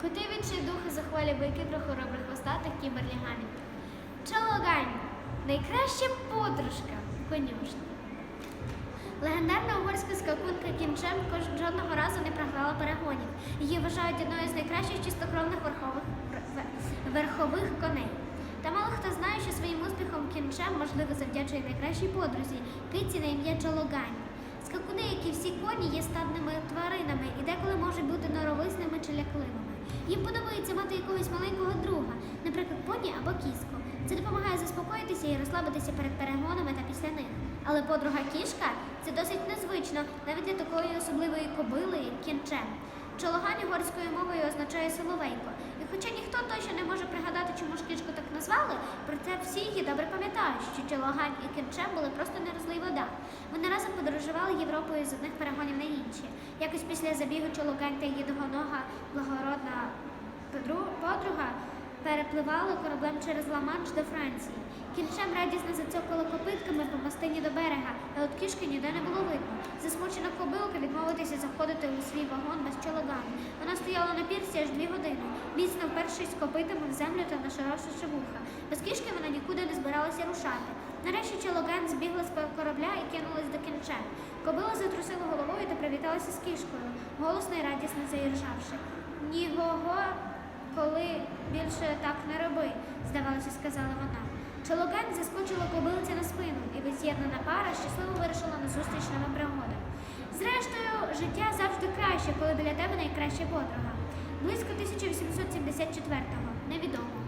Коти відчайдухи захвалі байки про хоробрих хвостатих кіберліганів. Чалагань найкраща подружка конюшні. Легендарна угорська скакунка Кінчем жодного разу не програла перегонів. Її вважають одною з найкращих чистокровних верхових, верхових коней. Та мало хто знає, що своїм успіхом Кінчем, можливо, завдячує найкращій подрузі киці на ім'я Чологань. Скакуни, як і всі коні, є стадними тваринами і деколи можуть бути норовисними чи лякливими. Їм подобається мати якогось маленького друга, наприклад, поні або кіску. Це допомагає заспокоїтися і розслабитися перед перегонами та після них. Але подруга кішка це досить незвично навіть для такої особливої кобили, як кінчем. Чологань угорською мовою означає соловейко. І хоча ніхто точно не може пригадати, її добре пам'ятають, що Чологань і кінчем були просто не розлий вода. Вони разом подорожували Європою з одних перегонів на інші. Якось після забігу Чологань та її довгонога благородна подруга перепливали кораблем через Ла-Манш до Франції. Кінчем радісно зацокало копитками по мастині до берега, а от кішки ніде не було видно. Засмучена кобилка відмовитися заходити у свій вагон без чологану. Вона стояла на пірсі аж дві години, міцно впершись копитами в землю та нашорошивши вуха. Без кішки вона нікуди не збиралася рушати. Нарешті чологан збігла з корабля і кинулась до кінчем. Кобила затрусила головою та привіталася з кішкою, голосно і радісно заіржавши. Ні-го-го, коли більше так не роби, здавалося, сказала вона. Чологань заскочила кобилиці на спину, і без'єднана пара щасливо вирішила на зустріч новим пригодам. Зрештою, життя завжди краще, коли біля тебе найкраща подруга. Близько 1874-го. Невідомо.